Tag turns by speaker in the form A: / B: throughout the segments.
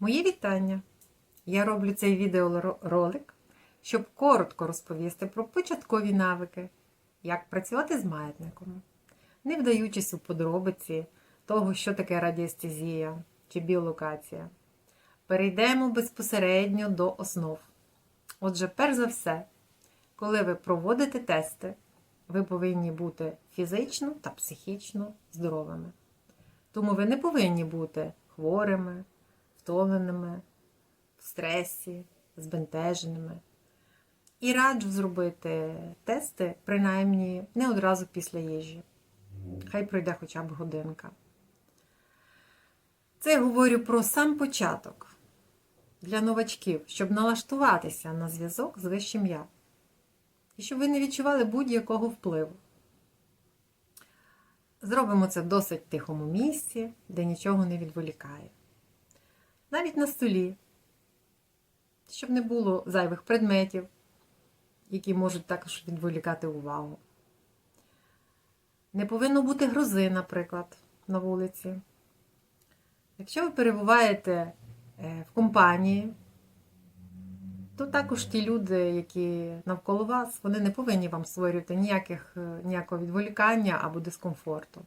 A: Мої вітання! Я роблю цей відеоролик, щоб коротко розповісти про початкові навики, як працювати з маятником, не вдаючись у подробиці того, що таке радіестезія чи біолокація. Перейдемо безпосередньо до основ. Отже, перш за все, коли ви проводите тести, ви повинні бути фізично та психічно здоровими. Тому ви не повинні бути хворими, втомленими, в стресі, збентеженими. І раджу зробити тести, принаймні не одразу після їжі. Хай пройде хоча б годинка. Це я говорю про сам початок для новачків, щоб налаштуватися на зв'язок з вищим я. І щоб ви не відчували будь-якого впливу. Зробимо це в досить тихому місці, де нічого не відволікає. Навіть на столі, щоб не було зайвих предметів, які можуть також відволікати увагу. Не повинно бути грози, наприклад, на вулиці. Якщо ви перебуваєте в компанії, то також ті люди, які навколо вас, вони не повинні вам створювати ніяких, ніякого відволікання або дискомфорту.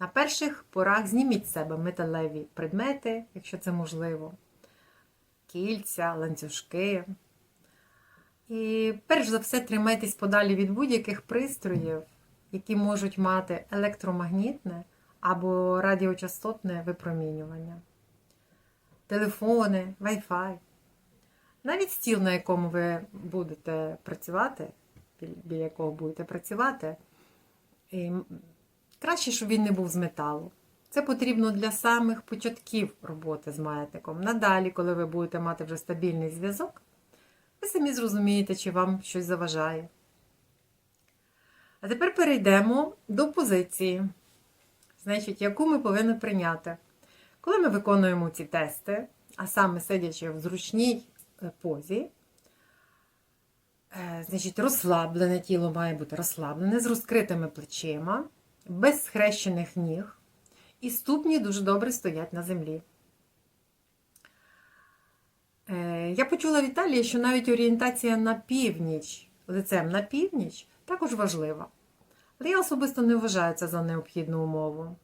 A: На перших порах зніміть з себе металеві предмети, якщо це можливо, кільця, ланцюжки. І перш за все тримайтесь подалі від будь-яких пристроїв, які можуть мати електромагнітне або радіочастотне випромінювання. Телефони, Wi-Fi. Навіть стіл, на якому ви будете працювати, біля якого будете працювати, краще, щоб він не був з металу. Це потрібно для самих початків роботи з маятником. Надалі, коли ви будете мати вже стабільний зв'язок, ви самі зрозумієте, чи вам щось заважає. А тепер перейдемо до позиції, значить, яку ми повинні прийняти. Коли ми виконуємо ці тести, а саме сидячи в зручній позі, значить, розслаблене тіло має бути розслаблене з розкритими плечима, без схрещених ніг, і ступні дуже добре стоять на землі. Я почула в Італії, що навіть орієнтація на північ, лицем на північ, також важлива. Але я особисто не вважаю це за необхідну умову.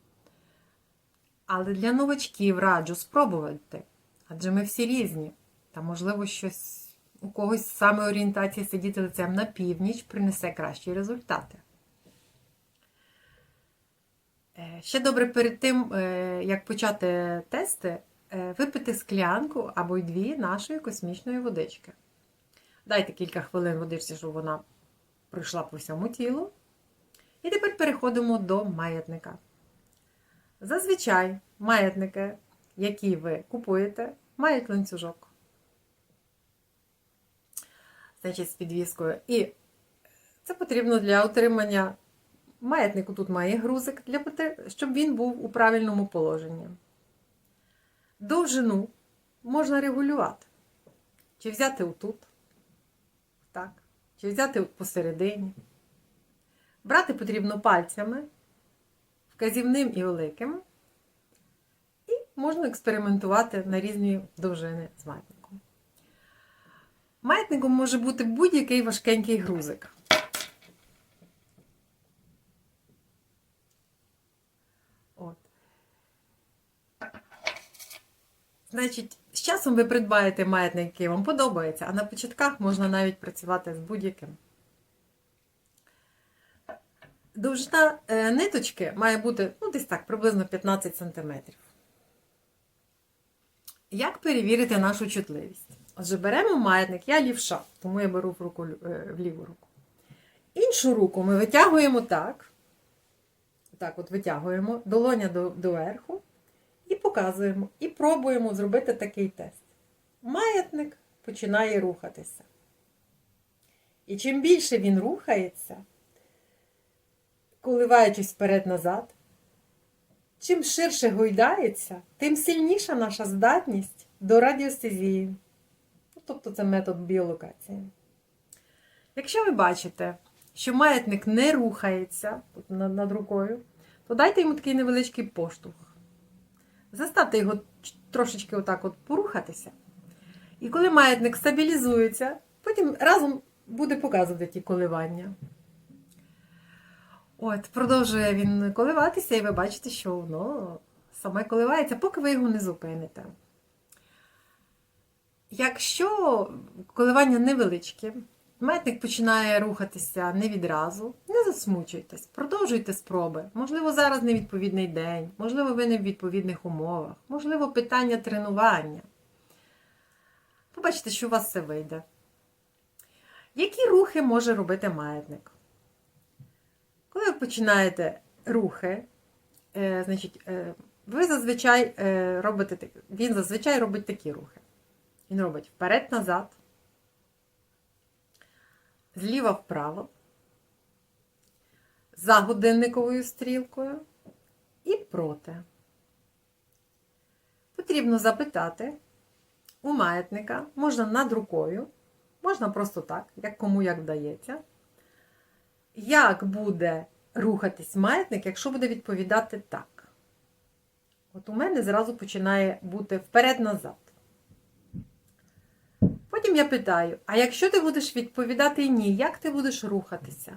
A: Але для новачків раджу спробувати, адже ми всі різні. Та, можливо, щось у когось саме орієнтація сидіти лицем на північ принесе кращі результати. Ще добре перед тим, як почати тести, випити склянку або й дві нашої космічної водички. Дайте кілька хвилин водичці, щоб вона пройшла по всьому тілу. І тепер переходимо до маятника. Зазвичай маятники, які ви купуєте, мають ланцюжок. Значить, з підвіскою. І це потрібно для отримання маятнику. Тут має грузик, для, щоб він був у правильному положенні. Довжину можна регулювати. Чи взяти отут, так, чи взяти посередині. Брати потрібно пальцями, вказівним і великим, і можна експериментувати на різні довжини з маятником. Маятником може бути будь-який важкенький грузик. От. Значить, з часом ви придбаєте маятник, який вам подобається, а на початках можна навіть працювати з будь-яким. Довжина ниточки має бути ну, десь так, приблизно 15 см. Як перевірити нашу чутливість? Отже, беремо маятник, я лівша, тому я беру в, руку, в ліву руку. Іншу руку ми витягуємо так. Так, от витягуємо долоня до, доверху і показуємо. І пробуємо зробити такий тест. Маятник починає рухатися. І чим більше він рухається, коливаючись вперед-назад, чим ширше гойдається, тим сильніша наша здатність до радіостезії. Тобто це метод біолокації. Якщо ви бачите, що маятник не рухається над рукою, то дайте йому такий невеличкий поштовх. Заставте його трошечки отак от порухатися. І коли маятник стабілізується, потім разом буде показувати ті коливання. От, продовжує він коливатися, і ви бачите, що воно саме коливається, поки ви його не зупините. Якщо коливання невеличкі, маятник починає рухатися не відразу, не засмучуйтесь, продовжуйте спроби. Можливо, зараз невідповідний день, можливо, ви не в відповідних умовах, можливо, питання тренування. Побачите, що у вас все вийде. Які рухи може робити маятник? Коли ви починаєте рухи, е, значить, е, ви зазвичай е, робите він зазвичай робить такі рухи. Він робить вперед-назад, зліва вправо, за годинниковою стрілкою і проти. Потрібно запитати у маятника, можна над рукою, можна просто так, як кому як вдається. Як буде рухатись маятник, якщо буде відповідати так? От у мене зразу починає бути вперед-назад. Потім я питаю: а якщо ти будеш відповідати ні, як ти будеш рухатися?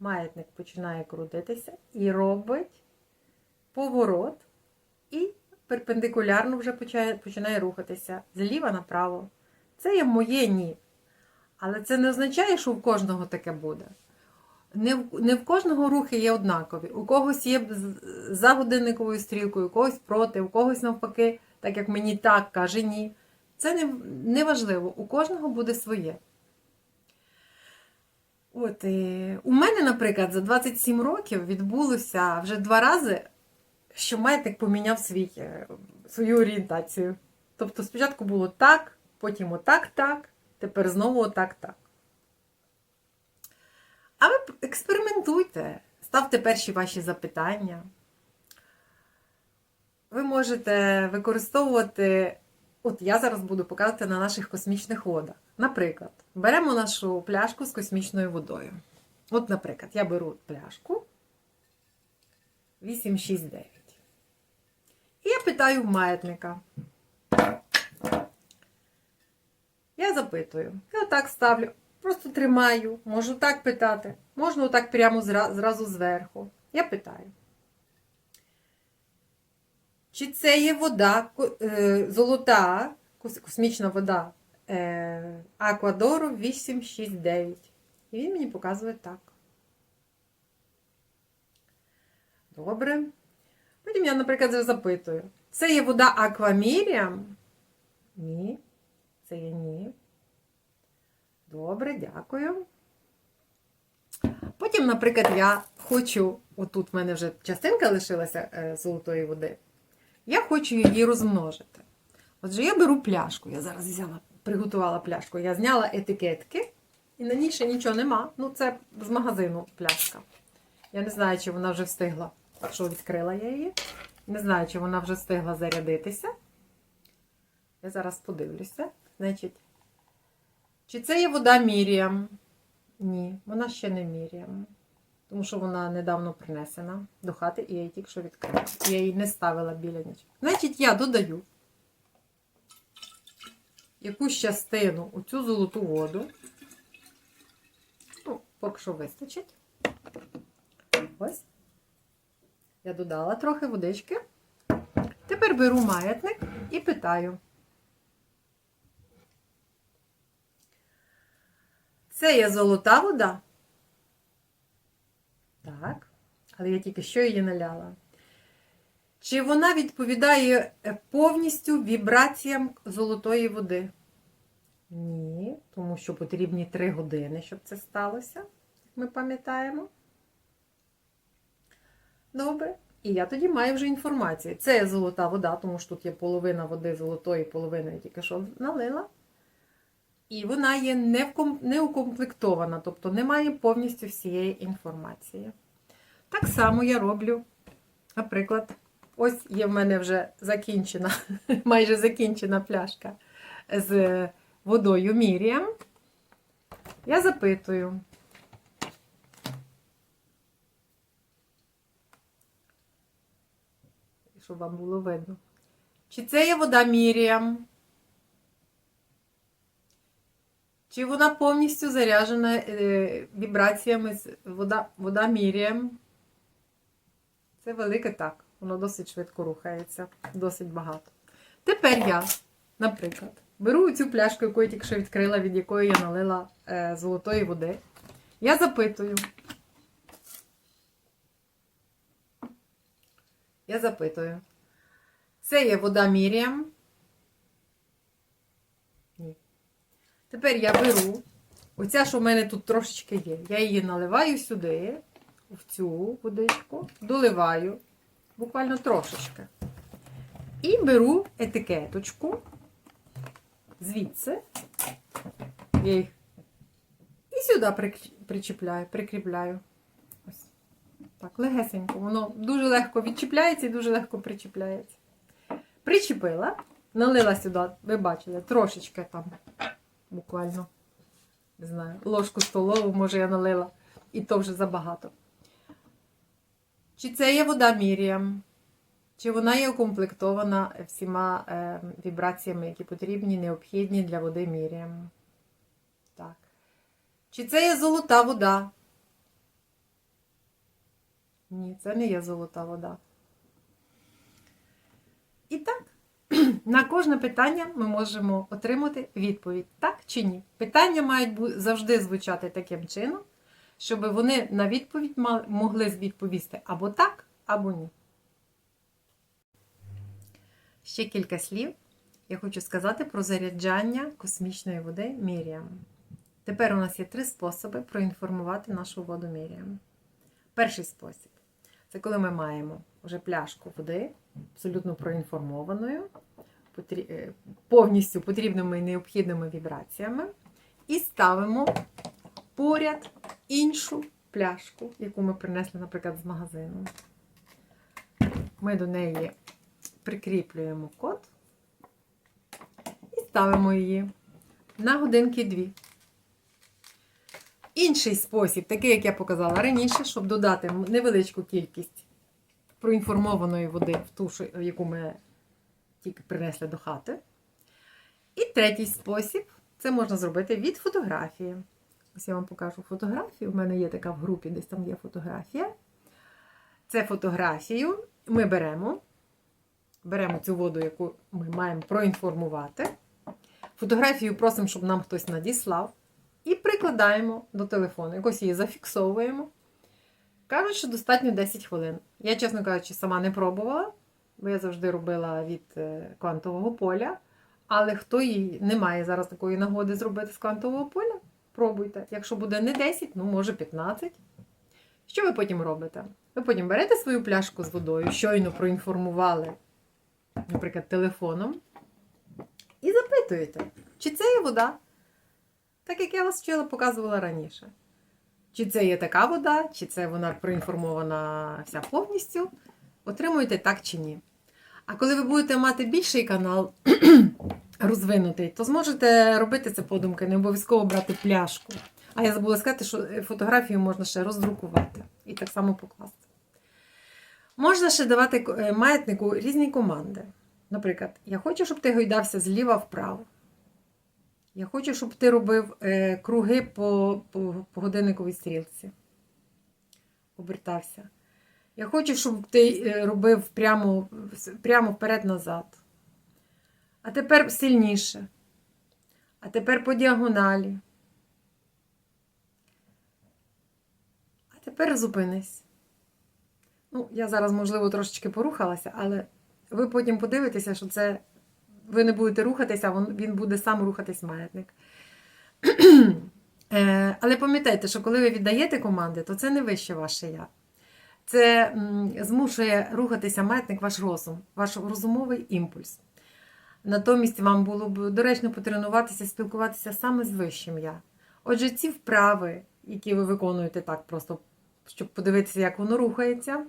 A: Маятник починає крутитися і робить поворот, і перпендикулярно вже починає, починає рухатися зліва направо. Це є моє ні. Але це не означає, що в кожного таке буде. Не в, не в кожного рухи є однакові. У когось є за годинниковою стрілкою, у когось проти, у когось навпаки, так як мені так каже ні. Це не, не важливо, у кожного буде своє. От, і у мене, наприклад, за 27 років відбулося вже два рази, що маятник поміняв свій, е, свою орієнтацію. Тобто спочатку було так, потім отак, так, тепер знову отак, так. А ви експериментуйте, ставте перші ваші запитання. Ви можете використовувати, от я зараз буду показувати на наших космічних водах. Наприклад, беремо нашу пляшку з космічною водою. От, наприклад, я беру пляшку 869. І я питаю в маятника. Я запитую. Я отак ставлю, просто тримаю, можу так питати, можна отак прямо зразу зверху. Я питаю. Чи це є вода е, золота, космічна вода е, Аквадору 869? І він мені показує так. Добре. Потім я, наприклад, запитую: це є вода Акваміріам? Ні. Це є ні. Добре, дякую. Потім, наприклад, я хочу, отут в мене вже частинка лишилася е, золотої води. Я хочу її розмножити. Отже, я беру пляшку. Я зараз взяла, приготувала пляшку. Я зняла етикетки, і на ній ще нічого нема. Ну, це з магазину пляшка. Я не знаю, чи вона вже встигла, що відкрила я її. Не знаю, чи вона вже встигла зарядитися. Я зараз подивлюся. Значить, чи це є вода Міріам? Ні, вона ще не Міріам. Тому що вона недавно принесена до хати, і я її тільки що відкрила. Я її не ставила біля нічого. Значить, я додаю якусь частину у цю золоту воду. Ну, поки що вистачить. Ось. Я додала трохи водички. Тепер беру маятник і питаю. Це є золота вода? Так. Але я тільки що її наляла. Чи вона відповідає е, повністю вібраціям золотої води? Ні, тому що потрібні 3 години, щоб це сталося, як ми пам'ятаємо. Добре. І я тоді маю вже інформацію. Це золота вода, тому що тут є половина води золотої, половина я тільки що налила. І вона є не вком- не укомплектована, тобто немає повністю всієї інформації. Так само я роблю, наприклад, ось є в мене вже закінчена, майже закінчена пляшка з водою Міріам. Я запитую. щоб вам було видно. Чи це є вода Міріам? Чи вона повністю заряджена е, вібраціями з вода, вода? Це велике так. Воно досить швидко рухається, досить багато. Тепер я, наприклад, беру цю пляшку, яку я тільки відкрила, від якої я налила е, золотої води. Я запитую. Я запитую. Це є вода Міріам? Тепер я беру. Оця, що в мене тут трошечки є. Я її наливаю сюди, в цю водичку, доливаю буквально трошечки. І беру етикеточку звідси. Я їх і сюди причіпляю, прикріпляю. Ось. Так, легесенько. Воно дуже легко відчіпляється і дуже легко причіпляється. Причепила, налила сюди, ви бачили, трошечки там, буквально, не знаю, ложку столову, може, я налила, і то вже забагато. Чи це є вода Міріам? Чи вона є укомплектована всіма е, вібраціями, які потрібні, необхідні для води Міріам? Так. Чи це є золота вода? Ні, це не є золота вода. І так, на кожне питання ми можемо отримати відповідь, так чи ні. Питання мають завжди звучати таким чином, щоб вони на відповідь могли відповісти або так, або ні. Ще кілька слів я хочу сказати про заряджання космічної води Міріам. Тепер у нас є три способи проінформувати нашу воду Міріам. Перший спосіб це коли ми маємо вже пляшку води, абсолютно проінформованою, повністю потрібними і необхідними вібраціями, і ставимо поряд іншу пляшку, яку ми принесли, наприклад, з магазину. Ми до неї прикріплюємо код і ставимо її на годинки дві. Інший спосіб, такий, як я показала раніше, щоб додати невеличку кількість проінформованої води в ту, яку ми тільки принесли до хати. І третій спосіб це можна зробити від фотографії. Ось я вам покажу фотографію. У мене є така в групі, десь там є фотографія. Це фотографію ми беремо. Беремо цю воду, яку ми маємо проінформувати. Фотографію просимо, щоб нам хтось надіслав. І прикладаємо до телефону. Якось її зафіксовуємо. Кажуть, що достатньо 10 хвилин. Я, чесно кажучи, сама не пробувала, бо я завжди робила від е, квантового поля. Але хто її не має зараз такої нагоди зробити з квантового поля, пробуйте. Якщо буде не 10, ну може 15. Що ви потім робите? Ви потім берете свою пляшку з водою, щойно проінформували, наприклад, телефоном, і запитуєте, чи це є вода? Так як я вас вчила, показувала раніше. Чи це є така вода, чи це вона проінформована вся повністю, отримуєте так чи ні. А коли ви будете мати більший канал розвинутий, то зможете робити це подумки, не обов'язково брати пляшку. А я забула сказати, що е, фотографію можна ще роздрукувати і так само покласти. Можна ще давати е, маятнику різні команди. Наприклад, я хочу, щоб ти гойдався зліва вправо. Я хочу, щоб ти робив е, круги по, по, по годинниковій стрілці. Обертався. Я хочу, щоб ти е, робив прямо, прямо вперед-назад. А тепер сильніше. А тепер по діагоналі. А тепер зупинись. Ну, я зараз, можливо, трошечки порухалася, але ви потім подивитеся, що це ви не будете рухатися, а він буде сам рухатись маятник. Е, Але пам'ятайте, що коли ви віддаєте команди, то це не вище ваше я. Це змушує рухатися маятник ваш розум, ваш розумовий імпульс. Натомість вам було б доречно потренуватися, спілкуватися саме з вищим я. Отже, ці вправи, які ви виконуєте так, просто щоб подивитися, як воно рухається,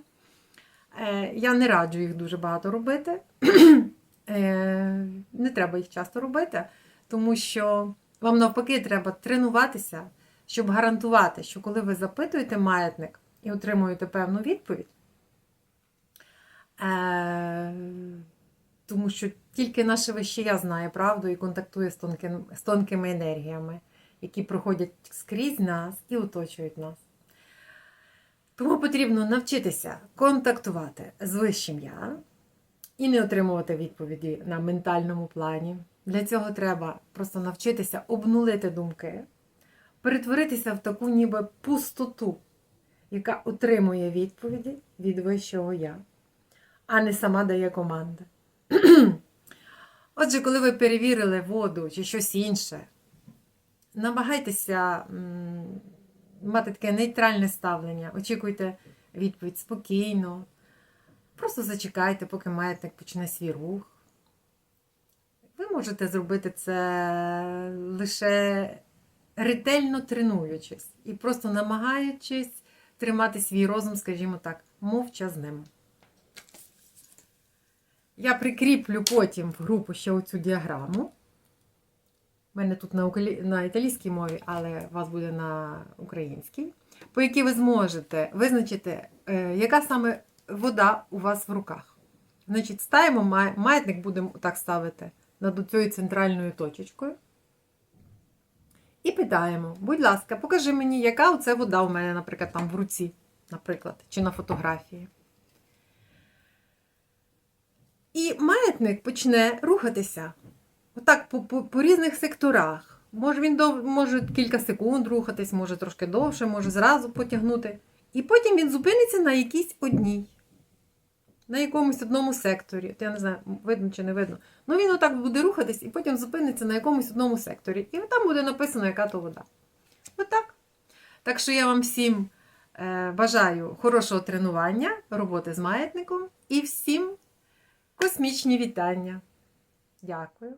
A: е, я не раджу їх дуже багато робити. Е, Не треба їх часто робити, тому що вам навпаки треба тренуватися, щоб гарантувати, що коли ви запитуєте маятник і отримуєте певну відповідь, Е, тому що тільки наше вище я знає правду і контактує з, тонким, з тонкими енергіями, які проходять скрізь нас і оточують нас. Тому потрібно навчитися контактувати з вищим я і не отримувати відповіді на ментальному плані. Для цього треба просто навчитися обнулити думки, перетворитися в таку ніби пустоту, яка отримує відповіді від вищого я, а не сама дає команди. Отже, коли ви перевірили воду чи щось інше, намагайтеся мати таке нейтральне ставлення, очікуйте відповідь спокійно. Просто зачекайте, поки маятник почне свій рух. Ви можете зробити це лише ретельно тренуючись і просто намагаючись тримати свій розум, скажімо так, мовчазним. Я прикріплю потім в групу ще оцю діаграму. У мене тут на, на італійській мові, але у вас буде на українській, по якій ви зможете визначити, е, яка саме вода у вас в руках. Значить, ставимо маятник, будемо так ставити над цією центральною точечкою. І питаємо, будь ласка, покажи мені, яка оце вода у мене, наприклад, там в руці, наприклад, чи на фотографії. І маятник почне рухатися. Отак по, по, по різних секторах. Може він дов, може кілька секунд рухатись, може трошки довше, може зразу потягнути. І потім він зупиниться на якійсь одній, на якомусь одному секторі. Я не знаю, видно чи не видно. Ну він отак буде рухатись і потім зупиниться на якомусь одному секторі. І там буде написано, яка то вода. Отак. Так що я вам всім е, бажаю хорошого тренування, роботи з маятником і всім космічні вітання. Дякую.